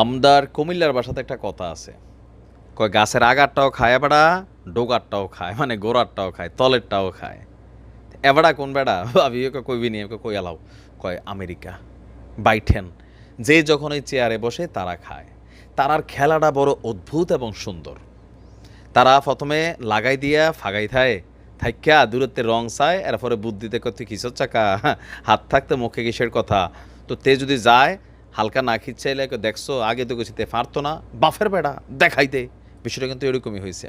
আমদার কুমিল্লার বাসাতে একটা কথা আছে। কয়, গাছের আগারটাও খায় বেড়া ডোগারটাও খায় মানে গোড়ারটাও খায়, তলেরটাও খায়। এবারা কোন বেড়া? ভাবি কইবি নি ওকে কই আলাও কয়, আমেরিকা। বাইঠেন যে যখন ওই চেয়ারে বসে তারা খায়। তারার খেলাটা বড় অদ্ভুত এবং সুন্দর। তারা প্রথমে লাগাই দিয়া ফাগাই থায় থাইকা দূরত্বের রং চায়, এরপরে বুদ্ধিতে করতে কিসের চাকা? হাত থাকতে মুখে কিসের কথা? তো তে যদি যায় হালকা না খিচ্ছাইলে দেখছ, আগে তো কিছুতে পারতো না, বাফের বেড়া দেখাইতে বিষয়টা কিন্তু এরকমই হয়েছে।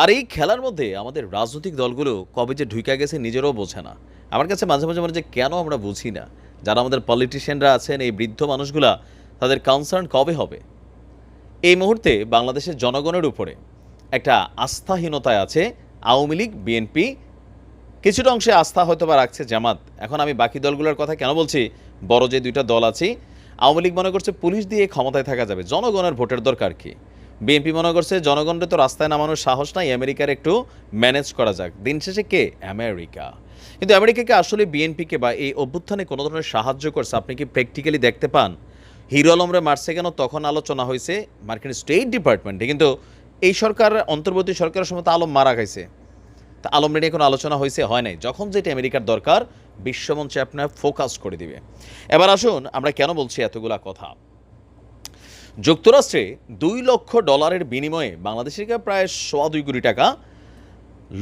আর এই খেলার মধ্যে আমাদের রাজনৈতিক দলগুলো কবে যে ঢুকে গেছে নিজেরও বোঝে না। আমার কাছে মাঝে মাঝে মনে যে কেন আমরা বুঝি না? যারা আমাদের পলিটিশিয়ানরা আছেন, এই বৃদ্ধ মানুষগুলা, তাদের কনসার্ন কবে হবে? এই মুহূর্তে বাংলাদেশের জনগণের উপরে একটা আস্থাহীনতায় আছে আওয়ামী লীগ, বিএনপি। কিছুটা অংশে আস্থা হয়তো বা রাখছে জামাত। এখন আমি বাকি দলগুলোর কথা কেন বলছি? বড় যে দুইটা দল আছে আওয়ামী লীগ মনে করছে পুলিশ দিয়ে ক্ষমতায় থাকা যাবে। জনগণের ভোটের দরকার কি? বিএনপি মনে করছে জনগণের তো রাস্তায় নামানোর সাহস নাই, আমেরিকার একটু ম্যানেজ করা যাক। দিন শেষে কে? আমেরিকা। কিন্তু আমেরিকাকে আসলে বিএনপিকে বা এই অভ্যুত্থানে কোনো ধরনের সাহায্য করছে? আপনি কি প্র্যাকটিক্যালি দেখতে পান? হিরো আলমরে মারছে কেন? তখন আলোচনা হয়েছে মার্কিন স্টেট ডিপার্টমেন্টে। কিন্তু এই সরকার, অন্তর্বর্তী সরকারের সময় তো আলম মারা খাইছে তা আলম নিয়ে কোনো আলোচনা হয়েছে, হয় নাই। যখন যেটা আমেরিকার দরকার, বিশ্বমঞ্চে আপনার ফোকাস করে দিবে। এবার আসুন আমরা কেন বলছি এতগুলা কথা। যুক্তরাষ্ট্রে দুই লক্ষ ডলারের বিনিময়ে বাংলাদেশের প্রায় সোয়া দুই কোটি টাকা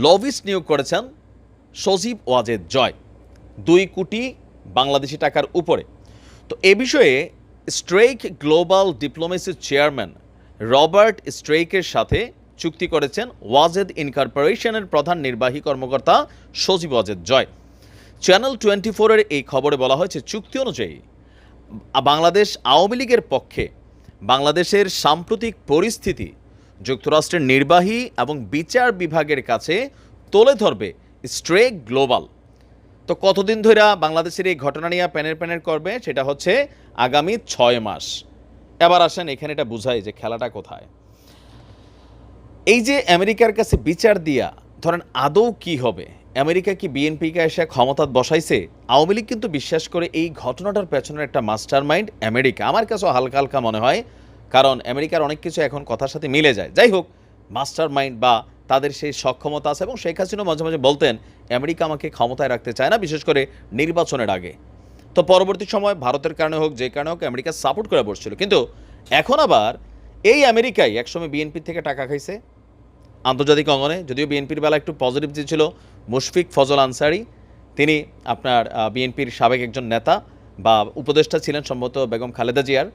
লবিস নিয়োগ করেছেন সজীব ওয়াজেদ জয়, দুই কোটি বাংলাদেশি টাকার উপরে। তো এ বিষয়ে স্ট্রেক গ্লোবাল ডিপ্লোমেসির চেয়ারম্যান রবার্ট স্ট্রেকের সাথে চুক্তি করেছেন ওয়াজেদ ইনকর্পোরেশনের প্রধান নির্বাহী কর্মকর্তা সজীব ওয়াজেদ জয়। চ্যানেল টোয়েন্টি ফোরের এই খবরে বলা হয়েছে, চুক্তি অনুযায়ী বাংলাদেশ আওয়ামী লীগের পক্ষে বাংলাদেশের সাম্প্রতিক পরিস্থিতি যুক্তরাষ্ট্রের নির্বাহী এবং বিচার বিভাগের কাছে তুলে ধরবে স্ট্রে গ্লোবাল। তো কতদিন ধরে বাংলাদেশের এই ঘটনা নিয়ে প্যানের প্যানের করবে সেটা হচ্ছে আগামী ছয় মাস। এবার আসেন এখানে এটা বুঝাই যে খেলাটা কোথায়। এই যে আমেরিকার কাছে বিচার দিয়া, ধরেন আদৌ কি হবে? আমেরিকা কি বিএনপিকে এসে ক্ষমতাত বসাইছে? আওয়ামী লীগ কিন্তু বিশ্বাস করে এই ঘটনাটার পেছনের একটা মাস্টার মাইন্ড আমেরিকা। আমার কাছেও হালকা হালকা মনে হয়, কারণ আমেরিকার অনেক কিছু এখন কথার সাথে মিলে যায়। যাই হোক মাস্টার মাইন্ড বা তাদের সেই সক্ষমতা আছে এবং শেখ হাসিনা মাঝে মাঝে বলতেন, আমেরিকা আমাকে ক্ষমতায় রাখতে চায় না, বিশেষ করে নির্বাচনের আগে। তো পরবর্তী সময় ভারতের কারণে হোক, যে কারণে হোক, আমেরিকা সাপোর্ট করে বসছিল। কিন্তু এখন আবার এই আমেরিকাই একসময় বিএনপি থেকে টাকা খাইছে আন্তর্জাতিক অঙ্গনে, যদিও বিএনপির বেলা একটু পজিটিভ যে ছিল, মুশফিক ফজল আনসারি, তিনি আপনার বিএনপির সাবেক একজন নেতা বা উপদেষ্টা ছিলেন সম্ভবত বেগম খালেদা জিয়ার।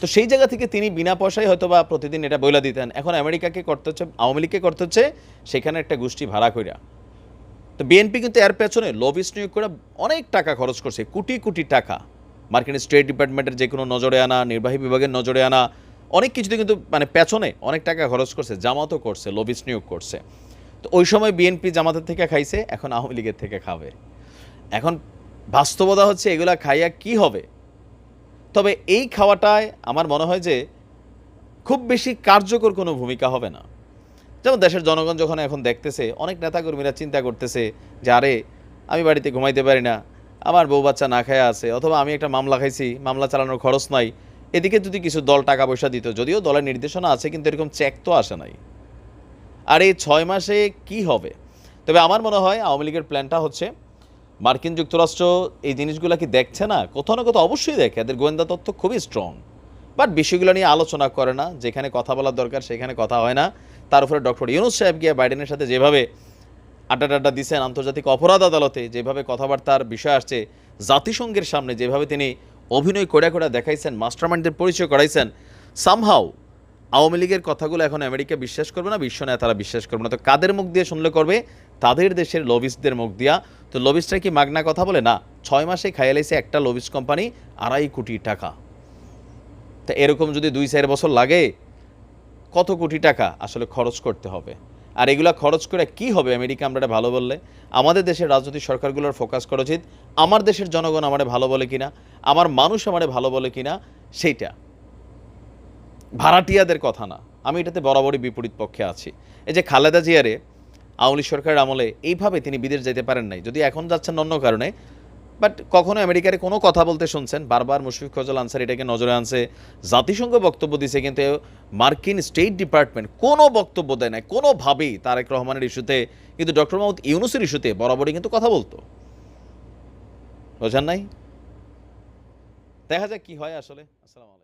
তো সেই জায়গা থেকে তিনি বিনা পয়সায় হয়তো বা প্রতিদিন এটা বইলা দিতেন। এখন আমেরিকাকে করতে হচ্ছে, আওয়ামী লীগকে করতে হচ্ছে, সেখানে একটা গোষ্ঠী ভাড়া কইরা। তো বিএনপি কিন্তু এর পেছনে লবিস নিয়োগ করে অনেক টাকা খরচ করছে, কোটি কোটি টাকা। মার্কিন স্টেট ডিপার্টমেন্টের যে কোনো নজরে আনা, নির্বাহী বিভাগের নজরে আনা অনেক কিছুতে কিন্তু মানে পেছনে অনেক টাকা খরচ করছে, জামাতও করছে লবিস নিয়োগ করছে। তো ওই সময় বিএনপি জামাতের থেকে খাইছে, এখন আওয়ামী লীগের থেকে খাবে। এখন বাস্তবতা হচ্ছে এগুলা খাইয়া কি হবে? তবে এই খাওয়াটায় আমার মনে হয় যে খুব বেশি কার্যকর কোনো ভূমিকা হবে না। যেমন দেশের জনগণ যখন এখন দেখতেছে, অনেক নেতাকর্মীরা চিন্তা করতেছে যে, আরে, আমি বাড়িতে ঘুমাইতে পারি না, আমার বউ বাচ্চা না খায়া আছে, অথবা আমি একটা মামলা খাইছি, মামলা চালানোর খরচ নাই এদিকে যদি কিছু দল টাকা পয়সা দিত, যদিও দলের নির্দেশনা আছে, কিন্তু এরকম চেক তো আসে নাই। আর এই ছয় মাসে কি হবে? তবে আমার মনে হয় আওয়ামী লীগের প্ল্যানটা হচ্ছে, মার্কিন যুক্তরাষ্ট্র এই জিনিসগুলো কি দেখছে না? কোথাও না কোথাও অবশ্যই দেখে। এদের গোয়েন্দা তথ্য খুবই স্ট্রং বাট বিষয়গুলো নিয়ে আলোচনা করে না। যেখানে কথা বলার দরকার, সেখানে কথা হয় না। তার উপরে ডক্টর ইউনুস সাহেব গিয়ে বাইডেনের সাথে যেভাবে আড্ডা টাড্ডা দিচ্ছেন আন্তর্জাতিক অপরাধ আদালতে, যেভাবে কথাবার্তার বিষয় আসছে, জাতিসংঘের সামনে যেভাবে তিনি অভিনয় করে করে দেখাইছেন মাস্টারমাইন্ডদের পরিচয় করাইছেন সামহাও আওয়ামী লীগের কথাগুলো এখন আমেরিকা বিশ্বাস করবে না, বিশ্ব নেতারা বিশ্বাস করবে না। তো কাদের মুখ দিয়ে শুনলে করবে? তাদের দেশের লবিস্টদের মুখ দিয়া। তো লবিস্টরা কি মাগনা কথা বলে? না, ছয় মাসে খাইয়ালাইছে একটা লবিস কোম্পানি আড়াই কোটি টাকা। তা এরকম যদি দুই চার বছর লাগে, কত কোটি টাকা আসলে খরচ করতে হবে? আর এগুলা খরচ করে কি হবে? আমেরিকা আমরা ভালো বললে। আমাদের দেশের রাজনৈতিক সরকারগুলোর ফোকাস করা উচিত। আমার দেশের জনগণ আমারে ভালো বলে কিনা, আমার মানুষ আমারে ভালো বলে কিনা, সেইটা। ভাড়াটিয়াদের কথা না। আমি এটাতে বরাবরই বিপরীত পক্ষে আছি। এই যে খালেদা জিয়ারে, আওয়ামী সরকারের আমলে এইভাবে তিনি বিদেশ যেতে পারেন নাই। যদি এখন যাচ্ছেন অন্য কারণে বাট কখনো আমেরিকার কোনো কথা বলতে শুনছেন? বারবার মুশফিক ফজল আনসার এটাকে নজরে আনছে। জাতিসংঘ বক্তব্য দিছে কিন্তু মার্কিন স্টেট ডিপার্টমেন্ট কোনো বক্তব্য দেয় না কোনোভাবেই তারেক রহমানের ইস্যুতে কিন্তু ডক্টর মাহমুদ ইউনুসের ইস্যুতে বরাবরই কিন্তু কথা বলতো। বোঝান নাই? দেখা যাক কি হয় আসলে। আসসালামু